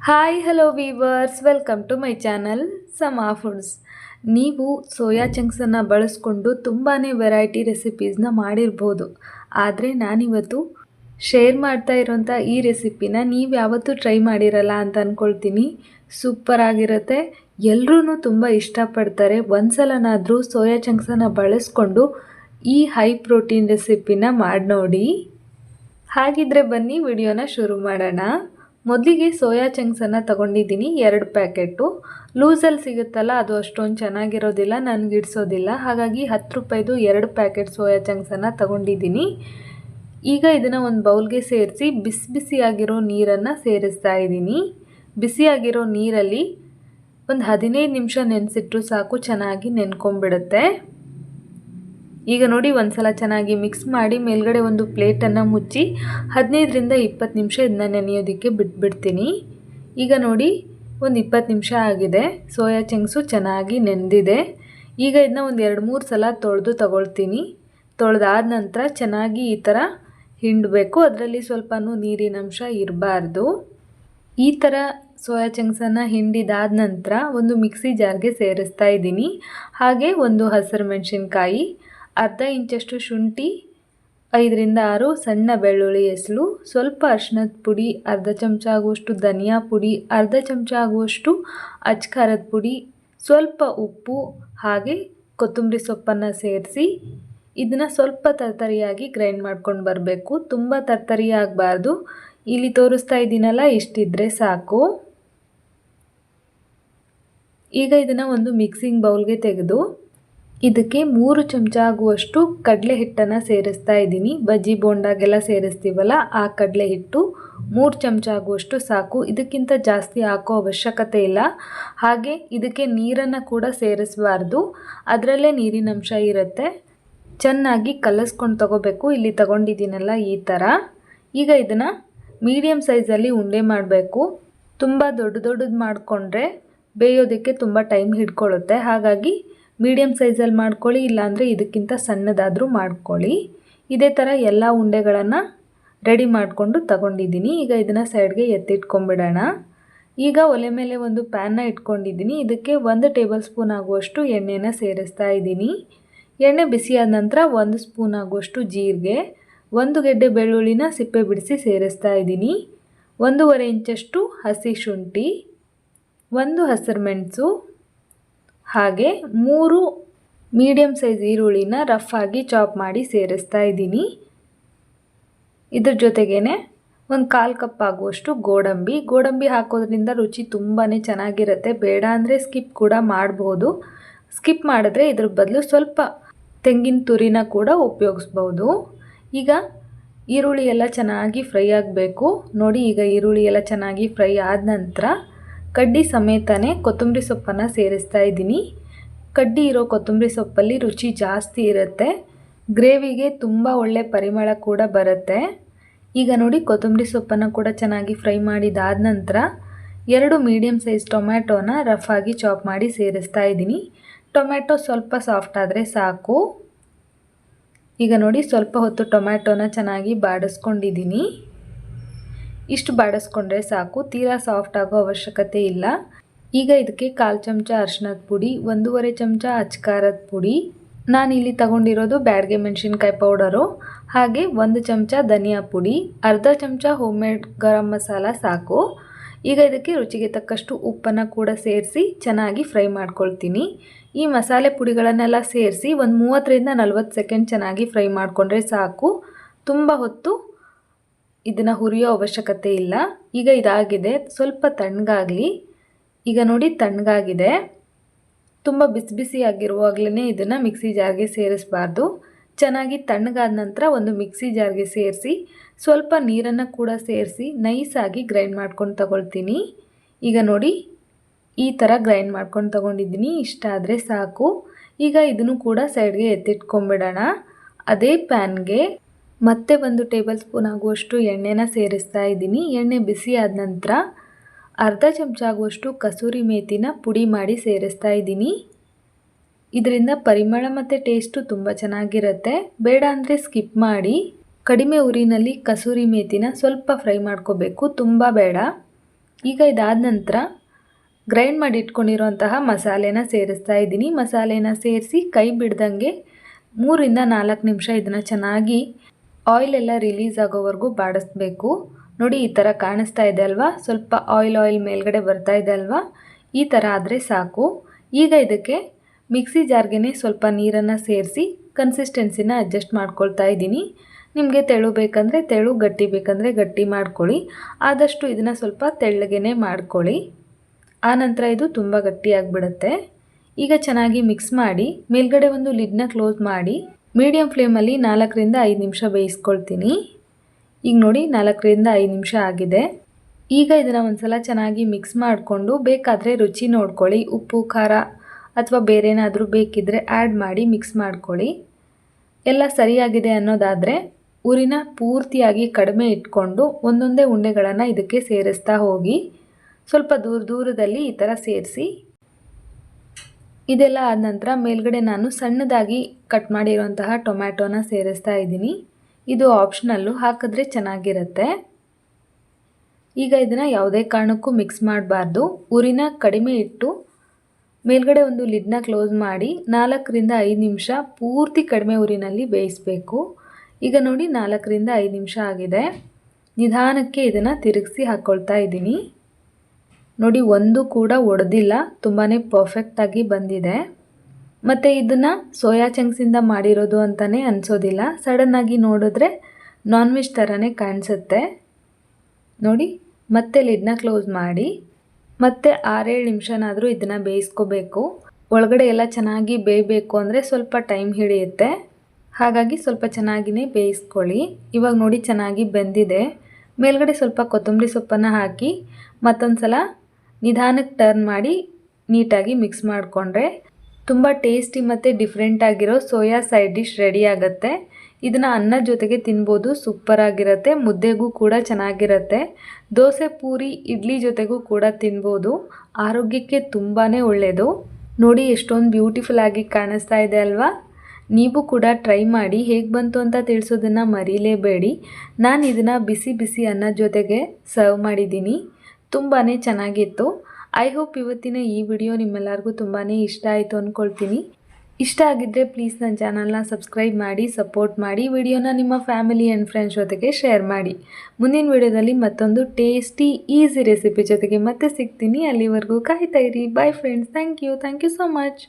Hi hello viewers welcome to my channel Sama foods ನೀವು soya ಚಂಕ್ಸನ್ನು ಬಳಸ್ಕೊಂಡು ತುಂಬಾ ವೆರೈಟಿ ರೆಸಿಪೀಸ್ನ ಮಾಡಿರ್ಬೋದು. ಆದರೆ ನಾನಿವತ್ತು ಶೇರ್ ಮಾಡ್ತಾ ಇರೋಂಥ ಈ ರೆಸಿಪಿನ ನೀವು ಯಾವತ್ತೂ ಟ್ರೈ ಮಾಡಿರಲ್ಲ ಅಂತ ಅಂದ್ಕೊಳ್ತೀನಿ ಸೂಪರ್ ಆಗಿರುತ್ತೆ. ಎಲ್ಲರೂ ತುಂಬ ಇಷ್ಟಪಡ್ತಾರೆ. ಒಂದ್ಸಲನಾದರೂ ಸೋಯಾ ಚಂಕ್ಸನ್ನು ಬಳಸ್ಕೊಂಡು ಈ ಹೈ ಪ್ರೋಟೀನ್ ರೆಸಿಪಿನ ಮಾಡಿ ನೋಡಿ. ಹಾಗಿದ್ರೆ ಬನ್ನಿ ವಿಡಿಯೋನ ಶುರು ಮಾಡೋಣ. ಮೊದಲಿಗೆ ಸೋಯಾ ಚಂಕ್ಸನ್ನು ತಗೊಂಡಿದ್ದೀನಿ, ಎರಡು ಪ್ಯಾಕೆಟು. ಲೂಸಲ್ಲಿ ಸಿಗುತ್ತಲ್ಲ, ಅದು ಅಷ್ಟೊಂದು ಚೆನ್ನಾಗಿರೋದಿಲ್ಲ, ನನಗೆ ಇಡಿಸೋದಿಲ್ಲ ಹಾಗಾಗಿ ಹತ್ತು ರೂಪಾಯಿದು ಎರಡು ಪ್ಯಾಕೆಟ್ ಸೋಯಾ ಚಂಕ್ಸನ್ನು ತಗೊಂಡಿದ್ದೀನಿ. ಈಗ ಇದನ್ನು ಒಂದು ಬೌಲ್ಗೆ ಸೇರಿಸಿ ಬಿಸಿ ಬಿಸಿಯಾಗಿರೋ ನೀರನ್ನು ಸೇರಿಸ್ತಾ ಇದ್ದೀನಿ. ಬಿಸಿಯಾಗಿರೋ ನೀರಲ್ಲಿ ಒಂದು ಹದಿನೈದು ನಿಮಿಷ ನೆನೆಸಿಟ್ರು ಸಾಕು, ಚೆನ್ನಾಗಿ ನೆನ್ಕೊಂಬಿಡುತ್ತೆ ಈಗ ನೋಡಿ ಒಂದು ಸಲ ಚೆನ್ನಾಗಿ ಮಿಕ್ಸ್ ಮಾಡಿ ಮೇಲ್ಗಡೆ ಒಂದು ಪ್ಲೇಟನ್ನು ಮುಚ್ಚಿ ಹದಿನೈದರಿಂದ ಇಪ್ಪತ್ತು ನಿಮಿಷ ಇದನ್ನ ನೆನೆಯೋದಕ್ಕೆ ಬಿಟ್ಬಿಡ್ತೀನಿ ಈಗ ನೋಡಿ ಒಂದು ಇಪ್ಪತ್ತು ನಿಮಿಷ ಆಗಿದೆ. ಸೋಯಾ ಚಂಕ್ಸು ಚೆನ್ನಾಗಿ ನೆಂದಿದೆ. ಈಗ ಇದನ್ನ ಒಂದು ಎರಡು ಮೂರು ಸಲ ತೊಳೆದು ತಗೊಳ್ತೀನಿ. ತೊಳೆದಾದ ನಂತರ ಚೆನ್ನಾಗಿ ಈ ಥರ ಹಿಂಡಬೇಕು. ಅದರಲ್ಲಿ ಸ್ವಲ್ಪ ನೀರಿನಂಶ ಇರಬಾರ್ದು. ಈ ಥರ ಸೋಯಾ ಚಂಕ್ಸನ್ನು ಹಿಂಡಿದಾದ ನಂತರ ಒಂದು ಮಿಕ್ಸಿ ಜಾರ್ಗೆ ಸೇರಿಸ್ತಾ ಇದ್ದೀನಿ. ಹಾಗೆ ಒಂದು ಹಸಿರು ಮೆಣಸಿನ್ಕಾಯಿ ಅರ್ಧ ಇಂಚಷ್ಟು ಶುಂಠಿ, ಐದರಿಂದ ಆರು ಸಣ್ಣ ಬೆಳ್ಳುಳ್ಳಿ ಹೆಸಳು ಸ್ವಲ್ಪ ಅರ್ಶಿನದ ಪುಡಿ, ಅರ್ಧ ಚಮಚ ಆಗುವಷ್ಟು ಧನಿಯಾ ಪುಡಿ, ಅರ್ಧ ಚಮಚ ಆಗುವಷ್ಟು ಅಚ್ಕಾರದ ಪುಡಿ, ಸ್ವಲ್ಪ ಉಪ್ಪು, ಹಾಗೆ ಕೊತ್ತಂಬರಿ ಸೊಪ್ಪನ್ನು ಸೇರಿಸಿ ಇದನ್ನು ಸ್ವಲ್ಪ ತರ್ತರಿಯಾಗಿ ಗ್ರೈಂಡ್ ಮಾಡ್ಕೊಂಡು ಬರಬೇಕು. ತುಂಬ ತರ್ತರಿ ಆಗಬಾರ್ದು ಇಲ್ಲಿ ತೋರಿಸ್ತಾ ಇದ್ದೀನಲ್ಲ ಇಷ್ಟಿದ್ರೆ ಸಾಕು. ಈಗ ಇದನ್ನು ಒಂದು ಮಿಕ್ಸಿಂಗ್ ಬೌಲ್ಗೆ ತೆಗೆದು ಇದಕ್ಕೆ ಮೂರು ಚಮಚ ಆಗುವಷ್ಟು ಕಡಲೆ ಹಿಟ್ಟನ್ನು ಸೇರಿಸ್ತಾ ಇದ್ದೀನಿ. ಬಜ್ಜಿ ಬೋಂಡಾಗೆಲ್ಲ ಸೇರಿಸ್ತೀವಲ್ಲ, ಆ ಕಡಲೆ ಹಿಟ್ಟು ಮೂರು ಚಮಚ ಆಗುವಷ್ಟು ಸಾಕು. ಇದಕ್ಕಿಂತ ಜಾಸ್ತಿ ಹಾಕೋ ಅವಶ್ಯಕತೆ ಇಲ್ಲ. ಹಾಗೆ ಇದಕ್ಕೆ ನೀರನ್ನು ಕೂಡ ಸೇರಿಸಬಾರ್ದು. ಅದರಲ್ಲೇ ನೀರಿನಂಶ ಇರುತ್ತೆ. ಚೆನ್ನಾಗಿ ಕಲಸ್ಕೊಂಡು ತಗೋಬೇಕು. ಇಲ್ಲಿ ತಗೊಂಡಿದ್ದೀನಲ್ಲ ಈ ಥರ ಈಗ ಇದನ್ನು ಮೀಡಿಯಮ್ ಸೈಜಲ್ಲಿ ಉಂಡೆ ಮಾಡಬೇಕು. ತುಂಬ ದೊಡ್ಡ ದೊಡ್ಡದು ಮಾಡಿಕೊಂಡ್ರೆ ಬೇಯೋದಕ್ಕೆ ತುಂಬ ಟೈಮ್ ಹಿಡ್ಕೊಳ್ಳುತ್ತೆ ಹಾಗಾಗಿ ಮೀಡಿಯಮ್ ಸೈಜಲ್ಲಿ ಮಾಡ್ಕೊಳ್ಳಿ, ಇಲ್ಲಾಂದರೆ ಇದಕ್ಕಿಂತ ಸಣ್ಣದಾದರೂ ಮಾಡ್ಕೊಳ್ಳಿ. ಇದೇ ಥರ ಎಲ್ಲ ಉಂಡೆಗಳನ್ನು ರೆಡಿ ಮಾಡಿಕೊಂಡು ತಗೊಂಡಿದ್ದೀನಿ. ಈಗ ಇದನ್ನು ಸೈಡ್ಗೆ ಎತ್ತಿಟ್ಕೊಂಬಿಡೋಣ. ಈಗ ಒಲೆ ಮೇಲೆ ಒಂದು ಪ್ಯಾನ್ನ ಇಟ್ಕೊಂಡಿದ್ದೀನಿ. ಇದಕ್ಕೆ ಒಂದು ಟೇಬಲ್ ಸ್ಪೂನ್ ಆಗುವಷ್ಟು ಎಣ್ಣೆನ ಸೇರಿಸ್ತಾ ಇದ್ದೀನಿ. ಎಣ್ಣೆ ಬಿಸಿಯಾದ ನಂತರ ಒಂದು ಸ್ಪೂನ್ ಆಗುವಷ್ಟು ಜೀರಿಗೆ, ಒಂದು ಗೆಡ್ಡೆ ಬೆಳ್ಳುಳ್ಳಿನ ಸಿಪ್ಪೆ ಬಿಡಿಸಿ ಸೇರಿಸ್ತಾ ಇದ್ದೀನಿ. ಒಂದೂವರೆ ಇಂಚಷ್ಟು ಹಸಿ ಶುಂಠಿ, ಒಂದು ಹಸಿರು ಮೆಣಸು ಹಾಗೆ ಮೂರು ಮೀಡಿಯಮ್ ಸೈಜ್ ಈರುಳ್ಳಿನ ರಫ್ ಆಗಿ ಚಾಪ್ ಮಾಡಿ ಸೇರಿಸ್ತಾ ಇದ್ದೀನಿ. ಇದ್ರ ಜೊತೆಗೇ ಒಂದು ಕಾಲು ಕಪ್ ಆಗುವಷ್ಟು ಗೋಡಂಬಿ. ಗೋಡಂಬಿ ಹಾಕೋದ್ರಿಂದ ರುಚಿ ತುಂಬಾ ಚೆನ್ನಾಗಿರುತ್ತೆ. ಬೇಡ ಅಂದರೆ ಸ್ಕಿಪ್ ಕೂಡ ಮಾಡ್ಬೋದು. ಸ್ಕಿಪ್ ಮಾಡಿದ್ರೆ ಇದ್ರ ಬದಲು ಸ್ವಲ್ಪ ತೆಂಗಿನ ತುರಿನ ಕೂಡ ಉಪಯೋಗಿಸ್ಬೋದು. ಈಗ ಈರುಳ್ಳಿ ಎಲ್ಲ ಚೆನ್ನಾಗಿ ಫ್ರೈ ಆಗಬೇಕು. ನೋಡಿ ಈಗ ಈರುಳ್ಳಿ ಎಲ್ಲ ಚೆನ್ನಾಗಿ ಫ್ರೈ ಆದ ನಂತರ ಕಡ್ಡಿ ಸಮೇತನೇ ಕೊತ್ತಂಬರಿ ಸೊಪ್ಪನ್ನು ಸೇರಿಸ್ತಾ ಇದ್ದೀನಿ. ಕಡ್ಡಿ ಇರೋ ಕೊತ್ತಂಬರಿ ಸೊಪ್ಪಲ್ಲಿ ರುಚಿ ಜಾಸ್ತಿ ಇರುತ್ತೆ. ಗ್ರೇವಿಗೆ ತುಂಬ ಒಳ್ಳೆ ಪರಿಮಳ ಕೂಡ ಬರುತ್ತೆ. ಈಗ ನೋಡಿ ಕೊತ್ತಂಬರಿ ಸೊಪ್ಪನ್ನು ಕೂಡ ಚೆನ್ನಾಗಿ ಫ್ರೈ ಮಾಡಿದಾದ ನಂತರ ಎರಡು ಮೀಡಿಯಮ್ ಸೈಜ್ ಟೊಮ್ಯಾಟೋನ ರಫ್ ಆಗಿ ಚಾಪ್ ಮಾಡಿ ಸೇರಿಸ್ತಾ ಇದ್ದೀನಿ. ಟೊಮ್ಯಾಟೊ ಸ್ವಲ್ಪ ಸಾಫ್ಟ್ ಆದರೆ ಸಾಕು. ಈಗ ನೋಡಿ ಸ್ವಲ್ಪ ಹೊತ್ತು ಟೊಮ್ಯಾಟೋನ ಚೆನ್ನಾಗಿ ಬಾಡಿಸ್ಕೊಂಡಿದ್ದೀನಿ. ಇಷ್ಟು ಬಾಡಿಸ್ಕೊಂಡ್ರೆ ಸಾಕು, ತೀರಾ ಸಾಫ್ಟ್ ಆಗೋ ಅವಶ್ಯಕತೆ ಇಲ್ಲ. ಈಗ ಇದಕ್ಕೆ ಕಾಲು ಚಮಚ ಅರ್ಶಿನದ ಪುಡಿ, ಒಂದೂವರೆ ಚಮಚ ಅಚ್ಕಾರದ ಪುಡಿ. ನಾನು ಇಲ್ಲಿ ತಗೊಂಡಿರೋದು ಬ್ಯಾಡ್ಗೆ ಮೆಣಸಿನ್ಕಾಯಿ ಪೌಡರು, ಹಾಗೆ ಒಂದು ಚಮಚ ಧನಿಯಾ ಪುಡಿ, ಅರ್ಧ ಚಮಚ ಹೋಮ್ ಮೇಡ್ ಗರಂ ಮಸಾಲ ಸಾಕು. ಈಗ ಇದಕ್ಕೆ ರುಚಿಗೆ ತಕ್ಕಷ್ಟು ಉಪ್ಪನ್ನು ಕೂಡ ಸೇರಿಸಿ ಚೆನ್ನಾಗಿ ಫ್ರೈ ಮಾಡ್ಕೊಳ್ತೀನಿ. ಈ ಮಸಾಲೆ ಪುಡಿಗಳನ್ನೆಲ್ಲ ಸೇರಿಸಿ ಒಂದು ಮೂವತ್ತರಿಂದ ನಲ್ವತ್ತು ಸೆಕೆಂಡ್ ಚೆನ್ನಾಗಿ ಫ್ರೈ ಮಾಡಿಕೊಂಡ್ರೆ ಸಾಕು. ತುಂಬ ಹೊತ್ತು ಇದನ್ನು ಹುರಿಯೋ ಅವಶ್ಯಕತೆ ಇಲ್ಲ. ಈಗ ಇದಾಗಿದೆ. ಸ್ವಲ್ಪ ತಣ್ಣಗಾಗಲಿ. ಈಗ ನೋಡಿ ತಣ್ಣಗಾಗಿದೆ. ತುಂಬ ಬಿಸಿ ಬಿಸಿ ಆಗಿರುವಾಗಲೇ ಇದನ್ನು ಮಿಕ್ಸಿ ಜಾರ್ಗೆ ಸೇರಿಸಬಾರ್ದು. ಚೆನ್ನಾಗಿ ತಣ್ಣಗಾದ ನಂತರ ಒಂದು ಮಿಕ್ಸಿ ಜಾರ್ಗೆ ಸೇರಿಸಿ, ಸ್ವಲ್ಪ ನೀರನ್ನು ಕೂಡ ಸೇರಿಸಿ ನೈಸಾಗಿ ಗ್ರೈಂಡ್ ಮಾಡ್ಕೊಂಡು ತಗೊಳ್ತೀನಿ. ಈಗ ನೋಡಿ, ಈ ಥರ ಗ್ರೈಂಡ್ ಮಾಡ್ಕೊಂಡು ತಗೊಂಡಿದ್ದೀನಿ. ಇಷ್ಟ ಆದರೆ ಸಾಕು. ಈಗ ಇದನ್ನು ಕೂಡ ಸೈಡ್ಗೆ ಎತ್ತಿಟ್ಕೊಂಬಿಡೋಣ ಅದೇ ಪ್ಯಾನ್ಗೆ ಮತ್ತೆ ಒಂದು ಟೇಬಲ್ ಸ್ಪೂನ್ ಆಗುವಷ್ಟು ಎಣ್ಣೆನ ಸೇರಿಸ್ತಾ ಇದ್ದೀನಿ. ಎಣ್ಣೆ ಬಿಸಿ ಆದ ನಂತರ ಅರ್ಧ ಚಮಚ ಆಗುವಷ್ಟು ಕಸೂರಿ ಮೇಥಿನ ಪುಡಿ ಮಾಡಿ ಸೇರಿಸ್ತಾ ಇದ್ದೀನಿ. ಇದರಿಂದ ಪರಿಮಳ ಮತ್ತು ಟೇಸ್ಟು ತುಂಬ ಚೆನ್ನಾಗಿರುತ್ತೆ. ಬೇಡ ಅಂದರೆ ಸ್ಕಿಪ್ ಮಾಡಿ. ಕಡಿಮೆ ಉರಿನಲ್ಲಿ ಕಸೂರಿ ಮೇಥಿನ ಸ್ವಲ್ಪ ಫ್ರೈ ಮಾಡ್ಕೋಬೇಕು. ತುಂಬ ಬೇಡ. ಈಗ ಇದಾದ ನಂತರ ಗ್ರೈಂಡ್ ಮಾಡಿ ಇಟ್ಕೊಂಡಿರುವಂತಹ ಮಸಾಲೆನ ಸೇರಿಸ್ತಾ ಇದ್ದೀನಿ. ಮಸಾಲೆನ ಸೇರಿಸಿ ಕೈ ಬಿಡ್ದಂಗೆ ಮೂರಿಂದ ನಾಲ್ಕು ನಿಮಿಷ ಇದನ್ನು ಚೆನ್ನಾಗಿ ಆಯಿಲ್ ಎಲ್ಲ ರಿಲೀಸ್ ಆಗೋವರೆಗೂ ಬಾಡಿಸ್ಬೇಕು. ನೋಡಿ, ಈ ಥರ ಕಾಣಿಸ್ತಾ ಇದೆ ಅಲ್ವಾ? ಸ್ವಲ್ಪ ಆಯಿಲ್ ಆಯಿಲ್ ಮೇಲ್ಗಡೆ ಬರ್ತಾ ಇದೆ ಅಲ್ವಾ? ಈ ಥರ ಆದರೆ ಸಾಕು. ಈಗ ಇದಕ್ಕೆ ಮಿಕ್ಸಿ ಜಾರ್ಗೆನೇ ಸ್ವಲ್ಪ ನೀರನ್ನು ಸೇರಿಸಿ ಕನ್ಸಿಸ್ಟೆನ್ಸಿನ ಅಡ್ಜಸ್ಟ್ ಮಾಡ್ಕೊಳ್ತಾ ಇದ್ದೀನಿ. ನಿಮಗೆ ತೆಳು ಬೇಕಂದರೆ ತೆಳು, ಗಟ್ಟಿ ಬೇಕಂದರೆ ಗಟ್ಟಿ ಮಾಡ್ಕೊಳ್ಳಿ. ಆದಷ್ಟು ಇದನ್ನು ಸ್ವಲ್ಪ ತೆಳ್ಳಗೆ ಮಾಡ್ಕೊಳ್ಳಿ. ಆನಂತರ ಇದು ತುಂಬ ಗಟ್ಟಿಯಾಗಿಬಿಡುತ್ತೆ ಈಗ ಚೆನ್ನಾಗಿ ಮಿಕ್ಸ್ ಮಾಡಿ, ಮೇಲ್ಗಡೆ ಒಂದು ಲಿಡ್ನ ಕ್ಲೋಸ್ ಮಾಡಿ. ಮೀಡಿಯಮ್ ಫ್ಲೇಮಲ್ಲಿ ನಾಲ್ಕರಿಂದ ಐದು ನಿಮಿಷ ಬೇಯಿಸ್ಕೊಳ್ತೀನಿ. ಈಗ ನೋಡಿ, ನಾಲ್ಕರಿಂದ ಐದು ನಿಮಿಷ ಆಗಿದೆ. ಈಗ ಇದನ್ನು ಒಂದ್ಸಲ ಚೆನ್ನಾಗಿ ಮಿಕ್ಸ್ ಮಾಡಿಕೊಂಡು ಬೇಕಾದರೆ ರುಚಿ ನೋಡ್ಕೊಳ್ಳಿ. ಉಪ್ಪು, ಖಾರ ಅಥವಾ ಬೇರೇನಾದರೂ ಬೇಕಿದ್ದರೆ ಆ್ಯಡ್ ಮಾಡಿ ಮಿಕ್ಸ್ ಮಾಡ್ಕೊಳ್ಳಿ. ಎಲ್ಲ ಸರಿಯಾಗಿದೆ ಅನ್ನೋದಾದರೆ ಊರಿನ ಪೂರ್ತಿಯಾಗಿ ಕಡಿಮೆ ಇಟ್ಕೊಂಡು ಒಂದೊಂದೇ ಉಂಡೆಗಳನ್ನು ಇದಕ್ಕೆ ಸೇರಿಸ್ತಾ ಹೋಗಿ ಸ್ವಲ್ಪ ದೂರ ದೂರದಲ್ಲಿ ಈ ಥರ ಸೇರಿಸಿ ಇದೆಲ್ಲ ಆದ ನಂತರ ಮೇಲ್ಗಡೆ ನಾನು ಸಣ್ಣದಾಗಿ ಕಟ್ ಮಾಡಿರುವಂತಹ ಟೊಮ್ಯಾಟೋನ ಸೇರಿಸ್ತಾ ಇದ್ದೀನಿ. ಇದು ಆಪ್ಷನಲ್ಲು ಹಾಕಿದ್ರೆ ಚೆನ್ನಾಗಿರುತ್ತೆ. ಈಗ ಇದನ್ನು ಯಾವುದೇ ಕಾರಣಕ್ಕೂ ಮಿಕ್ಸ್ ಮಾಡಬಾರ್ದು. ಉರಿನ ಕಡಿಮೆ ಇಟ್ಟು ಮೇಲ್ಗಡೆ ಒಂದು ಲಿಡ್ನ ಕ್ಲೋಸ್ ಮಾಡಿ ನಾಲ್ಕರಿಂದ ಐದು ನಿಮಿಷ ಪೂರ್ತಿ ಕಡಿಮೆ ಊರಿನಲ್ಲಿ ಬೇಯಿಸಬೇಕು. ಈಗ ನೋಡಿ ನಾಲ್ಕರಿಂದ ಐದು ನಿಮಿಷ ಆಗಿದೆ. ನಿಧಾನಕ್ಕೆ ಇದನ್ನು ತಿರುಗಿಸಿ ಹಾಕ್ಕೊಳ್ತಾ ಇದ್ದೀನಿ. ನೋಡಿ, ಒಂದು ಕೂಡ ಒಡೆದಿಲ್ಲ. ತುಂಬಾ ಪರ್ಫೆಕ್ಟಾಗಿ ಬಂದಿದೆ. ಮತ್ತು ಇದನ್ನು ಸೋಯಾ ಚಂಕ್ಸಿಂದ ಮಾಡಿರೋದು ಅಂತಲೇ ಅನಿಸೋದಿಲ್ಲ. ಸಡನ್ನಾಗಿ ನೋಡಿದ್ರೆ ನಾನ್ ವೆಜ್ ಥರನೇ ಕಾಣಿಸುತ್ತೆ. ನೋಡಿ, ಮತ್ತೆ ಲಿಡ್ನ ಕ್ಲೋಸ್ ಮಾಡಿ. ಮತ್ತೆ ಆರೇಳು ನಿಮಿಷನಾದರೂ ಇದನ್ನು ಬೇಯಿಸ್ಕೋಬೇಕು. ಒಳಗಡೆ ಎಲ್ಲ ಚೆನ್ನಾಗಿ ಬೇಯಬೇಕು ಅಂದರೆ ಸ್ವಲ್ಪ ಟೈಮ್ ಹಿಡಿಯುತ್ತೆ. ಹಾಗಾಗಿ ಸ್ವಲ್ಪ ಚೆನ್ನಾಗಿಯೇ ಬೇಯಿಸ್ಕೊಳ್ಳಿ. ಇವಾಗ ನೋಡಿ ಚೆನ್ನಾಗಿ ಬೆಂದಿದೆ. ಮೇಲ್ಗಡೆ ಸ್ವಲ್ಪ ಕೊತ್ತಂಬರಿ ಸೊಪ್ಪನ್ನು ಹಾಕಿ ಮತ್ತೊಂದು ಸಲ ನಿಧಾನಕ್ಕೆ ಟರ್ನ್ ಮಾಡಿ ನೀಟಾಗಿ ಮಿಕ್ಸ್ ಮಾಡಿಕೊಂಡ್ರೆ ತುಂಬ ಟೇಸ್ಟಿ ಮತ್ತು ಡಿಫ್ರೆಂಟ್ ಆಗಿರೋ ಸೋಯಾ ಸೈಡ್ ಡಿಶ್ ರೆಡಿ ಆಗುತ್ತೆ. ಇದನ್ನು ಅನ್ನ ಜೊತೆಗೆ ತಿನ್ಬೋದು ಸೂಪರಾಗಿರುತ್ತೆ ಮುದ್ದೆಗೂ ಕೂಡ ಚೆನ್ನಾಗಿರುತ್ತೆ. ದೋಸೆ, ಪೂರಿ, ಇಡ್ಲಿ ಜೊತೆಗೂ ಕೂಡ ತಿನ್ಬೋದು. ಆರೋಗ್ಯಕ್ಕೆ ತುಂಬಾ ಒಳ್ಳೆಯದು ನೋಡಿ ಎಷ್ಟೊಂದು ಬ್ಯೂಟಿಫುಲ್ ಆಗಿ ಕಾಣಿಸ್ತಾ ಇದೆ ಅಲ್ವಾ? ನೀವು ಕೂಡ ಟ್ರೈ ಮಾಡಿ ಹೇಗೆ ಬಂತು ಅಂತ ತಿಳಿಸೋದನ್ನು ಮರೀಲೇಬೇಡಿ. ನಾನು ಇದನ್ನು ಬಿಸಿ ಬಿಸಿ ಅನ್ನ ಜೊತೆಗೆ ಸರ್ವ್ ಮಾಡಿದ್ದೀನಿ. ತುಂಬಾ ಚೆನ್ನಾಗಿತ್ತು. ಐ ಹೋಪ್ ಇವತ್ತಿನ ಈ ವಿಡಿಯೋ ನಿಮ್ಮೆಲ್ಲರಿಗೂ ತುಂಬಾ ಇಷ್ಟ ಆಯಿತು ಅಂದ್ಕೊಳ್ತೀನಿ ಇಷ್ಟ ಆಗಿದ್ದರೆ ಪ್ಲೀಸ್ ನನ್ನ ಚಾನಲ್ನ ಸಬ್ಸ್ಕ್ರೈಬ್ ಮಾಡಿ ಸಪೋರ್ಟ್ ಮಾಡಿ ವಿಡಿಯೋನ ನಿಮ್ಮ ಫ್ಯಾಮಿಲಿ ಆ್ಯಂಡ್ ಫ್ರೆಂಡ್ಸ್ ಜೊತೆಗೆ ಶೇರ್ ಮಾಡಿ. ಮುಂದಿನ ವಿಡಿಯೋದಲ್ಲಿ ಮತ್ತೊಂದು ಟೇಸ್ಟಿ ಈಸಿ ರೆಸಿಪಿ ಜೊತೆಗೆ ಮತ್ತೆ ಸಿಗ್ತೀನಿ. ಅಲ್ಲಿವರೆಗೂ ಕಾಯ್ತಾ ಇರಿ. Bye friends thank you thank you so much